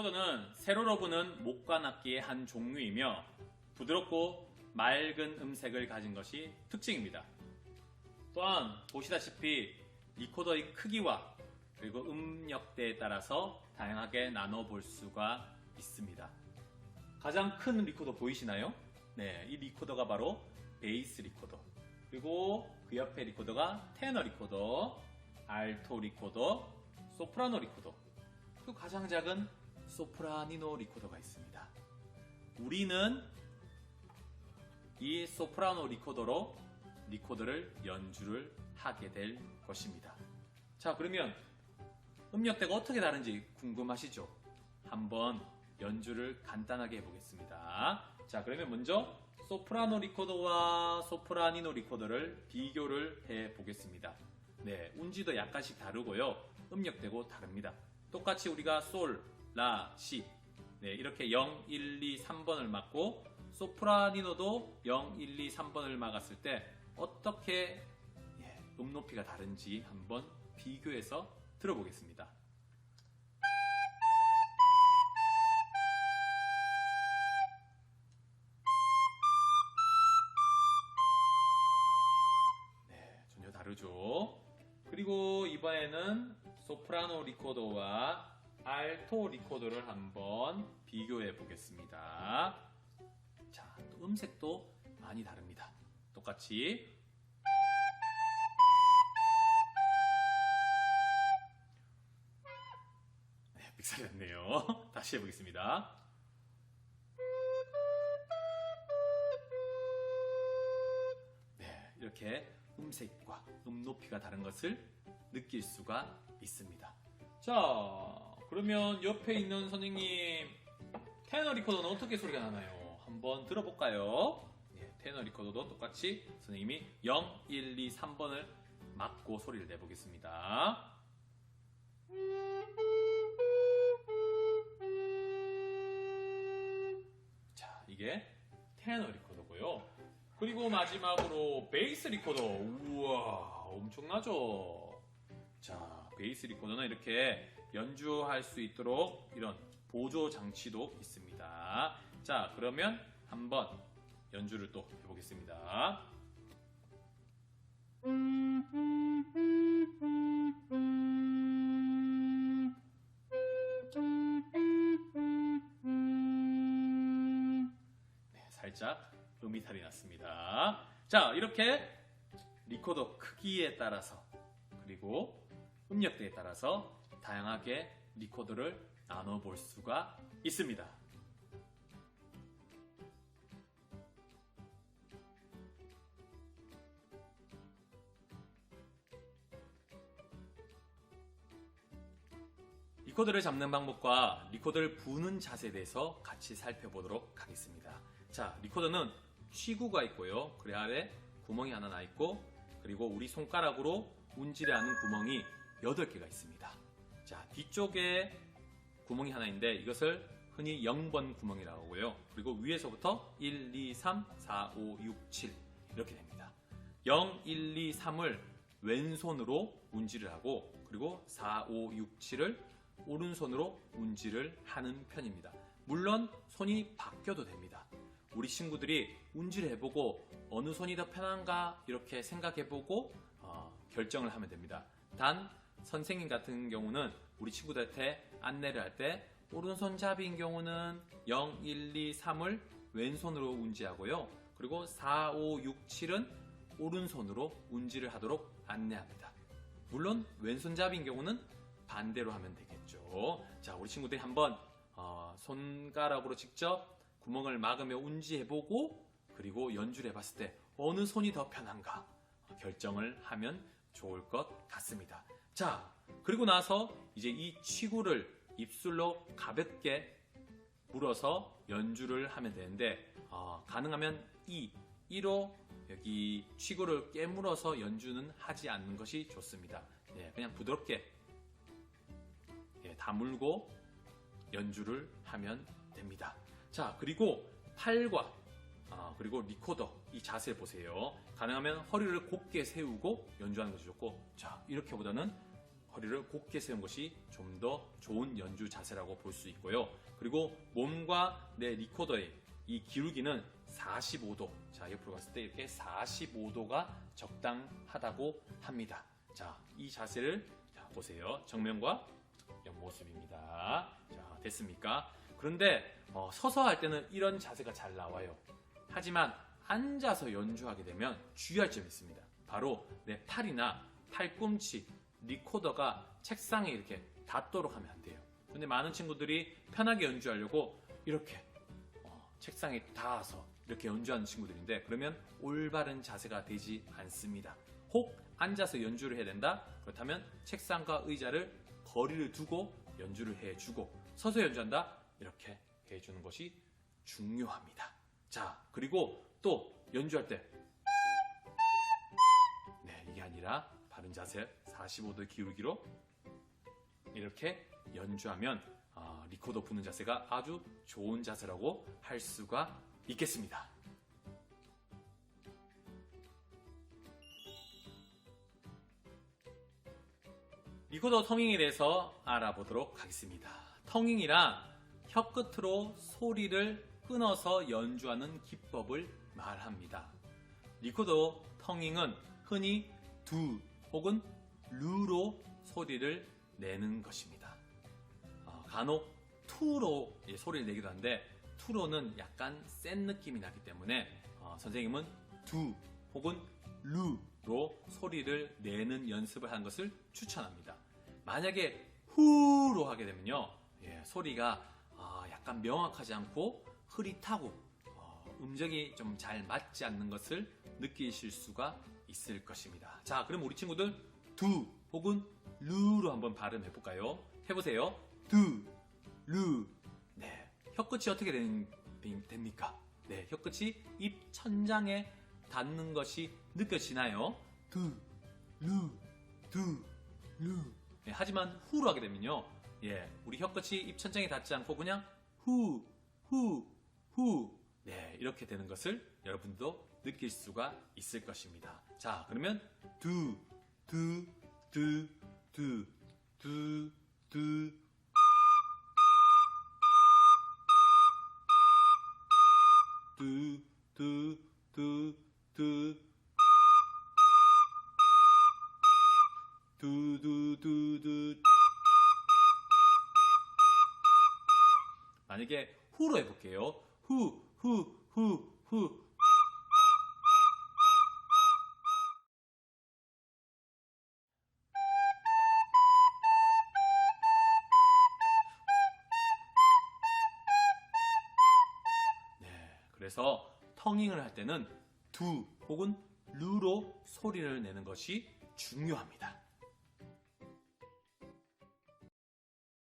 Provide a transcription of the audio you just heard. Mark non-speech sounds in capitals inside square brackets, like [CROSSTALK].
리코더는 세로로 부는 목관 악기의 한 종류이며 부드럽고 맑은 음색을 가진 것이 특징입니다. 또한 보시다시피 리코더의 크기와 그리고 음역대에 따라서 다양하게 나눠 볼 수가 있습니다. 가장 큰 리코더 보이시나요? 네, 이 리코더가 바로 베이스 리코더. 그리고 그 옆에 리코더가 테너 리코더, 알토 리코더, 소프라노 리코더. 그리고 가장 작은 소프라니노 리코더가 있습니다. 우리는 이 소프라노 리코더로 리코더를 연주를 하게 될 것입니다. 자, 그러면 음역대가 어떻게 다른지 궁금하시죠? 한번 연주를 간단하게 해보겠습니다. 자, 그러면 먼저 소프라노 리코더와 소프라니노 리코더를 비교를 해 보겠습니다. 네, 운지도 약간씩 다르고요. 음역대고 다릅니다. 똑같이 우리가 솔, 라, 시. 네, 이렇게 0, 1, 2, 3번을 맞고 소프라니노도 0, 1, 2, 3번을 막았을 때 어떻게 예, 음 높이가 다른지 한번 비교해서 들어보겠습니다. 네, 전혀 다르죠. 그리고 이번에는 소프라노 리코더와 알토 리코더를 한번 비교해 보겠습니다. 자, 또 음색도 많이 다릅니다. 똑같이 네, 빅살이 났네요. [LAUGHS] 다시 해보겠습니다. 네, 이렇게 음색과 음 높이가 다른 것을 느낄 수가 있습니다. 자, 그러면 옆에 있는 선생님 테너 리코더는 어떻게 소리가 나나요? 한번 들어볼까요? 예, 테너 리코더도 똑같이 선생님이 0, 1, 2, 3번을 맞고 소리를 내보겠습니다. 자, 이게 테너 리코더고요. 그리고 마지막으로 베이스 리코더. 우와, 엄청나죠? 자, 베이스 리코더는 이렇게 연주할 수 있도록 이런 보조 장치도 있습니다. 자, 그러면 한번 연주를 또 해보겠습니다. 네, 살짝 음이탈이 났습니다. 자, 이렇게 리코더 크기에 따라서 그리고 음역대에 따라서 다양하게 리코더를 나눠 볼 수가 있습니다. 리코더를 잡는 방법과 리코더를 부는 자세에 대해서 같이 살펴보도록 하겠습니다. 자, 리코더는 취구가 있고요. 그 아래 구멍이 하나 나 있고 그리고 우리 손가락으로 운지르하는 구멍이 8개가 있습니다. 자, 뒤쪽에 구멍이 하나 있는데 이것을 흔히 0번 구멍이라고 하고요. 그리고 위에서부터 1, 2, 3, 4, 5, 6, 7 이렇게 됩니다. 0, 1, 2, 3을 왼손으로 운지를 하고 그리고 4, 5, 6, 7을 오른손으로 운지를 하는 편입니다. 물론 손이 바뀌어도 됩니다. 우리 친구들이 운지를 해보고 어느 손이 더 편한가 이렇게 생각해보고 어, 결정을 하면 됩니다. 단 선생님 같은 경우는 우리 친구들한테 안내를 할 때 오른손잡이인 경우는 0, 1, 2, 3을 왼손으로 운지하고요. 그리고 4, 5, 6, 7은 오른손으로 운지를 하도록 안내합니다. 물론 왼손잡이인 경우는 반대로 하면 되겠죠. 자, 우리 친구들이 한번 어, 손가락으로 직접 구멍을 막으며 운지해보고 그리고 연주를 해봤을 때 어느 손이 더 편한가 결정을 하면 좋을 것 같습니다. 자, 그리고 나서 이제 이 치구를 입술로 가볍게 물어서 연주를 하면 되는데 어, 가능하면 이, 이로 여기 치구를 깨물어서 연주는 하지 않는 것이 좋습니다. 예, 그냥 부드럽게 예, 다물고 연주를 하면 됩니다. 자, 그리고 팔과 아, 그리고 리코더 이 자세 보세요. 가능하면 허리를 곧게 세우고 연주하는 것이 좋고, 자 이렇게보다는 허리를 곧게 세운 것이 좀 더 좋은 연주 자세라고 볼 수 있고요. 그리고 몸과 내 리코더의 이 기울기는 45도. 자, 옆으로 갔을 때 이렇게 45도가 적당하다고 합니다. 자, 이 자세를 자, 보세요. 정면과 옆모습입니다. 자, 됐습니까? 그런데 어, 서서 할 때는 이런 자세가 잘 나와요. 하지만 앉아서 연주하게 되면 주의할 점이 있습니다. 바로 내 팔이나 팔꿈치, 리코더가 책상에 이렇게 닿도록 하면 안 돼요. 근데 많은 친구들이 편하게 연주하려고 이렇게 어, 책상에 닿아서 이렇게 연주하는 친구들인데 그러면 올바른 자세가 되지 않습니다. 혹 앉아서 연주를 해야 된다? 그렇다면 책상과 의자를 거리를 두고 연주를 해주고 서서 연주한다? 이렇게 해주는 것이 중요합니다. 자, 그리고 또 연주할 때 네, 이게 아니라 바른 자세 45도 기울기로 이렇게 연주하면 아, 리코더 부는 자세가 아주 좋은 자세라고 할 수가 있겠습니다. 리코더 텅잉에 대해서 알아보도록 하겠습니다. 텅잉이란 혀 끝으로 소리를 끊어서 연주하는 기법을 말합니다. 리코더 텅잉은 흔히 두 혹은 루로 소리를 내는 것입니다. 어, 간혹 투로 예, 소리를 내기도 하는데 투로는 약간 센 느낌이 나기 때문에 어, 선생님은 두 혹은 루로 소리를 내는 연습을 하는 것을 추천합니다. 만약에 후로 하게 되면요 예, 소리가 아, 약간 명확하지 않고 흐릿하고 어, 음정이 좀 잘 맞지 않는 것을 느끼실 수가 있을 것입니다. 자, 그럼 우리 친구들 두 혹은 루로 한번 발음해 볼까요? 해보세요. 두, 루. 네, 혀끝이 어떻게 된- 됩니까? 네, 혀끝이 입 천장에 닿는 것이 느껴지나요? 두, 루, 두, 루. 네, 하지만 후로 하게 되면요, 예, 우리 혀끝이 입 천장에 닿지 않고 그냥 후, 후, 후. 네, 이렇게 되는 것을 여러분도 느낄 수가 있을 것입니다. 자, 그러면 두, 두, 두, 두, 두, 두. 두, 두, 두, 두. 두, 두, 두, 두. 만약에 후로 해볼게요. 후, 후, 후, 후. 그래서 텅잉을 할 때는 두 혹은 루로 소리를 내는 것이 중요합니다.